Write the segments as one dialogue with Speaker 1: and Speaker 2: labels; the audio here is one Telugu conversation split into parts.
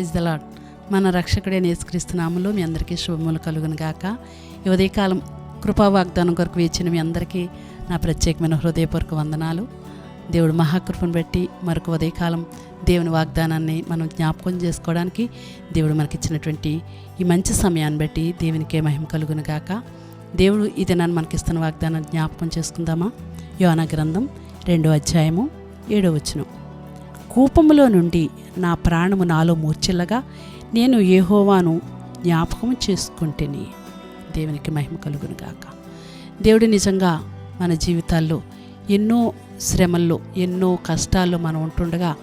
Speaker 1: ప్రైజ్ ద లాడ్ మన రక్షకుడైన నేసుక్రీస్తునాములు మీ అందరికీ శుభములు కలుగును గాక. ఈ ఉదయకాలం కృపా వాగ్దానం కొరకు వేచిన మీ అందరికీ నా ప్రత్యేకమైన హృదయపూర్వక వందనాలు. దేవుడు మహాకృపను బట్టి మరొక ఉదయకాలం దేవుని వాగ్దానాన్ని మనం జ్ఞాపకం చేసుకోవడానికి దేవుడు మనకిచ్చినటువంటి ఈ మంచి సమయాన్ని బట్టి దేవునికే మహిమ కలుగును గాక. దేవుడు ఇది నన్ను మనకిస్తున్న వాగ్దానాన్ని జ్ఞాపకం చేసుకుందామా? యోనా గ్రంథం రెండో అధ్యాయము ఏడో వచనం. కూపములో నుండి నా ప్రాణము నాలో మూర్చిల్లగా నేను ఏహోవాను జ్ఞాపకం చేసుకుంటేని దేవునికి మహిమ కలుగునుగాక దేవుడు నిజంగా మన జీవితాల్లో ఎన్నో శ్రమల్లో ఎన్నో కష్టాల్లో మనం ఉంటుండగా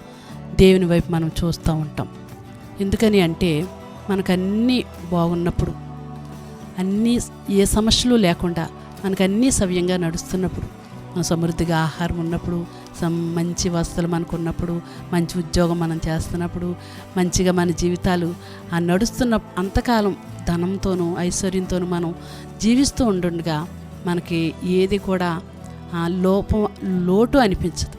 Speaker 1: దేవుని వైపు మనం చూస్తూ ఉంటాం. ఎందుకని అంటే మనకు అన్నీ బాగున్నప్పుడు అన్నీ ఏ సమస్యలు లేకుండా మనకు అన్నీ సవ్యంగా నడుస్తున్నప్పుడు మన సమృద్ధిగా ఆహారం ఉన్నప్పుడు మంచి వస్తువులు మనకు ఉన్నప్పుడు మంచి ఉద్యోగం మనం చేస్తున్నప్పుడు మంచిగా మన జీవితాలు ఆ నడుస్తున్న అంతకాలం ధనంతోనూ ఐశ్వర్యంతోనూ మనం జీవిస్తూ ఉండుండగా మనకి ఏది కూడా లోపం లోటు అనిపించదు.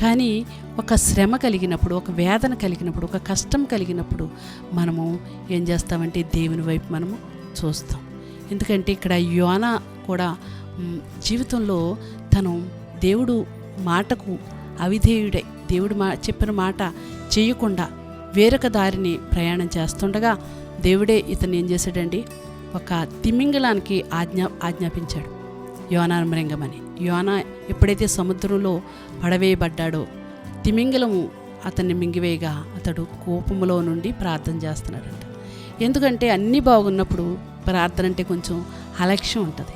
Speaker 1: కానీ ఒక శ్రమ కలిగినప్పుడు ఒక వేదన కలిగినప్పుడు ఒక కష్టం కలిగినప్పుడు మనము ఏం చేస్తామంటే దేవుని వైపు మనము చూస్తాం. ఎందుకంటే ఇక్కడ యోన కూడా జీవితంలో తను దేవుడు మాటకు అవిధేయుడై దేవుడు మా చెప్పిన మాట చేయకుండా వేరొక దారిని ప్రయాణం చేస్తుండగా దేవుడే ఇతను ఏం చేశాడండి? ఒక తిమింగలానికి ఆజ్ఞా ఆజ్ఞాపించాడు. యోనా మృంగమని. యోనా ఎప్పుడైతే సముద్రంలో పడవేయబడ్డాడో తిమింగలము అతన్ని మింగివేయగా అతడు కోపములో నుండి ప్రార్థన చేస్తున్నాడంట. ఎందుకంటే అన్నీ బాగున్నప్పుడు ప్రార్థన అంటే కొంచెం అలక్ష్యం ఉంటుంది.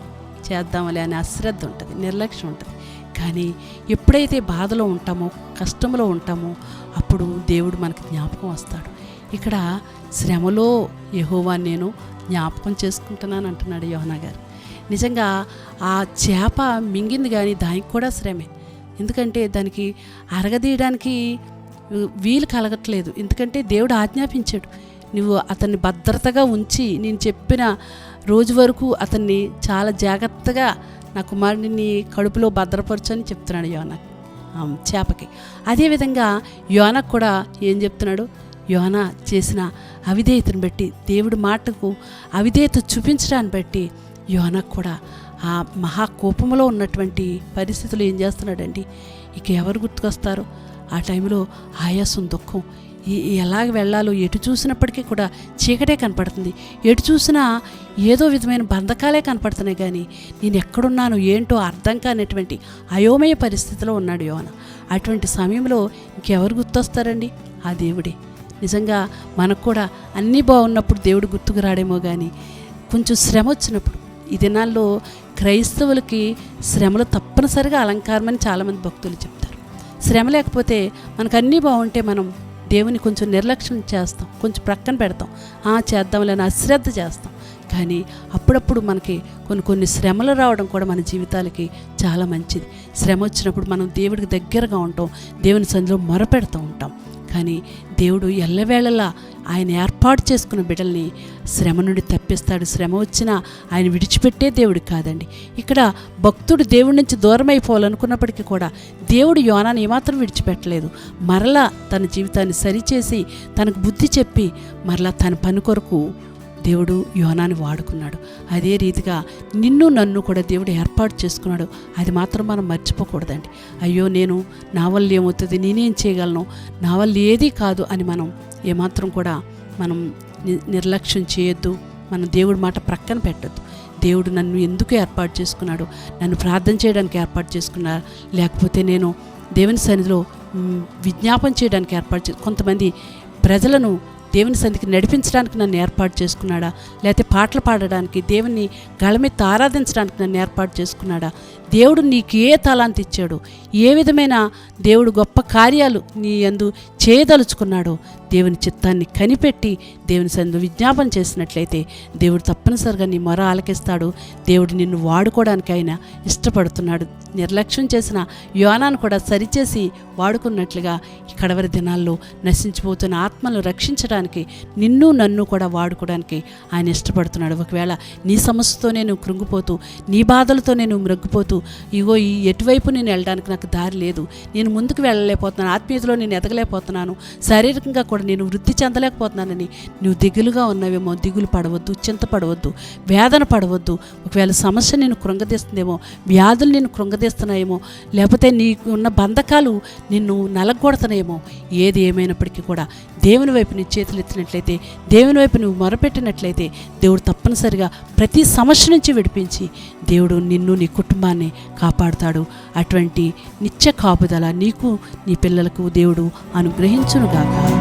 Speaker 1: చేద్దామలే అనే అశ్రద్ధ ఉంటుంది నిర్లక్ష్యం ఉంటుంది. కానీ ఎప్పుడైతే బాధలో ఉంటామో కష్టంలో ఉంటామో అప్పుడు దేవుడు మనకి జ్ఞాపకం వస్తాడు. ఇక్కడ శ్రమలో యహోవా నేను జ్ఞాపకం చేసుకుంటున్నాను అంటున్నాడు యోహనా గారు. నిజంగా ఆ చేప మింగింది కానీ దానికి కూడా శ్రమే. ఎందుకంటే దానికి అరగదీయడానికి వీలు కలగట్లేదు. ఎందుకంటే దేవుడు ఆజ్ఞాపించాడు. నువ్వు అతన్ని భద్రతగా ఉంచి నేను చెప్పిన రోజు వరకు అతన్ని చాలా జాగ్రత్తగా నా కుమారుడిని కడుపులో భద్రపరచని చెప్తున్నాడు యోన. చేపకి. అదేవిధంగా యోనకు కూడా ఏం చెప్తున్నాడు? యోన చేసిన అవిధేయతను బట్టి దేవుడి మాటకు అవిధేయత చూపించడాన్ని బట్టి యోనకు కూడా ఆ మహా కోపంలో ఉన్నటువంటి పరిస్థితులు ఏం చేస్తున్నాడండి? ఇక ఎవరు గుర్తుకొస్తారు? ఆ టైంలో ఆయాసం దుఃఖం ఎలాగ వెళ్ళాలో ఎటు చూసినప్పటికీ కూడా చీకటే కనపడుతుంది. ఎటు చూసినా ఏదో విధమైన బంధకాలే కనపడుతున్నాయి కానీ నేను ఎక్కడున్నాను ఏంటో అర్థం కానటువంటి అయోమయ పరిస్థితిలో ఉన్నాడు యోన అటువంటి సమయంలో ఇంకెవరు గుర్తొస్తారండి? ఆ దేవుడే. నిజంగా మనకు కూడా అన్నీ బాగున్నప్పుడు దేవుడు గుర్తుకు రాడేమో కానీ కొంచెం శ్రమ వచ్చినప్పుడు ఈ దినాల్లో క్రైస్తవులకి శ్రమలు తప్పనిసరిగా అలంకారమని చాలామంది భక్తులు చెప్తారు. శ్రమ లేకపోతే మనకు అన్నీ బాగుంటే మనం దేవుని కొంచెం నిర్లక్ష్యం చేస్తాం కొంచెం ప్రక్కన పెడతాం. ఆ చేద్దాంలేని అశ్రద్ధ చేస్తాం. కానీ అప్పుడప్పుడు మనకి కొన్ని కొన్ని శ్రమలు రావడం కూడా మన జీవితాలకి చాలా మంచిది. శ్రమ వచ్చినప్పుడు మనం దేవుడికి దగ్గరగా ఉంటాం దేవుని సంధిలో మొరపెడుతూ ఉంటాం. కానీ దేవుడు ఎల్లవేళలా ఆయన ఏర్పాటు చేసుకున్న బిడ్డల్ని శ్రమ నుండి తప్పిస్తాడు. శ్రమ వచ్చినా ఆయన విడిచిపెట్టే దేవుడు కాదండి. ఇక్కడ భక్తుడు దేవుడి నుంచి దూరం అయిపోవాలనుకున్నప్పటికీ కూడా దేవుడు యోనాన్ని ఏమాత్రం విడిచిపెట్టలేదు. మరలా తన జీవితాన్ని సరిచేసి తనకు బుద్ధి చెప్పి మరలా తన పని కొరకు దేవుడు యోనాన్ని వాడుకున్నాడు. అదే రీతిగా నిన్ను నన్ను కూడా దేవుడు ఏర్పాటు చేసుకున్నాడు. అది మాత్రం మనం మర్చిపోకూడదండి. అయ్యో నేను నా వల్ల ఏమవుతుంది? నేనేం చేయగలను? నా వల్ల ఏదీ కాదు అని మనం ఏమాత్రం కూడా మనం ని- నిర్లక్ష్యం చేయొద్దు. మనం దేవుడి మాట ప్రక్కన పెట్టద్దు. దేవుడు నన్ను ఎందుకు ఏర్పాటు చేసుకున్నాడు? నన్ను ప్రార్థన చేయడానికి ఏర్పాటు చేసుకున్నారు? లేకపోతే నేను దేవుని సన్నిధిలో విజ్ఞాపన చేయడానికి ఏర్పాటు చే కొంతమంది ప్రజలను దేవుని సంధికి నడిపించడానికి నన్ను ఏర్పాటు చేసుకున్నాడా? లేకపోతే పాటలు పాడడానికి దేవుని గళమెత్తి ఆరాధించడానికి నన్ను ఏర్పాటు చేసుకున్నాడా? దేవుడు నీకు ఏ తలాంతి ఇచ్చాడు ఏ విధమైన దేవుడు గొప్ప కార్యాలు నీ యందు చేయదలుచుకున్నాడో దేవుని చిత్తాన్ని కనిపెట్టి దేవుని సందు విజ్ఞాపన చేసినట్లయితే దేవుడు తప్పనిసరిగా నీ మొర ఆలకిస్తాడు. దేవుడు నిన్ను వాడుకోవడానికి ఆయన ఇష్టపడుతున్నాడు. నిర్లక్ష్యం చేసిన యోనాను కూడా సరిచేసి వాడుకున్నట్లుగా ఈ కడవరి దినాల్లో నశించిపోతున్న ఆత్మలను రక్షించడానికి నిన్ను నన్ను కూడా వాడుకోవడానికి ఆయన ఇష్టపడుతున్నాడు. ఒకవేళ నీ సమస్యతోనే నువ్వు కృంగిపోతూ నీ బాధలతోనే నువ్వు మృగ్గిపోతూ ఇగో ఈ ఎటువైపు నేను వెళ్ళడానికి నాకు దారి లేదు నేను ముందుకు వెళ్ళలేకపోతున్నాను ఆత్మీయతలో నేను ఎదగలేకపోతున్నాను చెందలేకపోతున్నాను శారీరకంగా కూడా నేను వృద్ధి చెందలేకపోతున్నానని. నువ్వు దిగులుగా ఉన్నావేమో దిగులు పడవద్దు చింతపడవద్దు వేదన పడవద్దు. ఒకవేళ సమస్య నేను కృంగదీస్తుందేమో వ్యాధులు నేను కృంగదీస్తున్నాయేమో లేకపోతే నీకు ఉన్న బంధకాలు నిన్ను నలగొడుతున్నాయేమో ఏది ఏమైనప్పటికీ కూడా దేవుని వైపు నీ చేతులు ఎత్తినట్లయితే దేవుని వైపు నువ్వు మొరపెట్టినట్లయితే దేవుడు తప్పనిసరిగా ప్రతి సమస్య నుంచి విడిపించి దేవుడు నిన్ను నీ కుటుంబాన్ని కాపాడుతాడు. అటువంటి నిత్య కాపుదల నీకు నీ పిల్లలకు దేవుడు అనుగ్రహించునుగాక.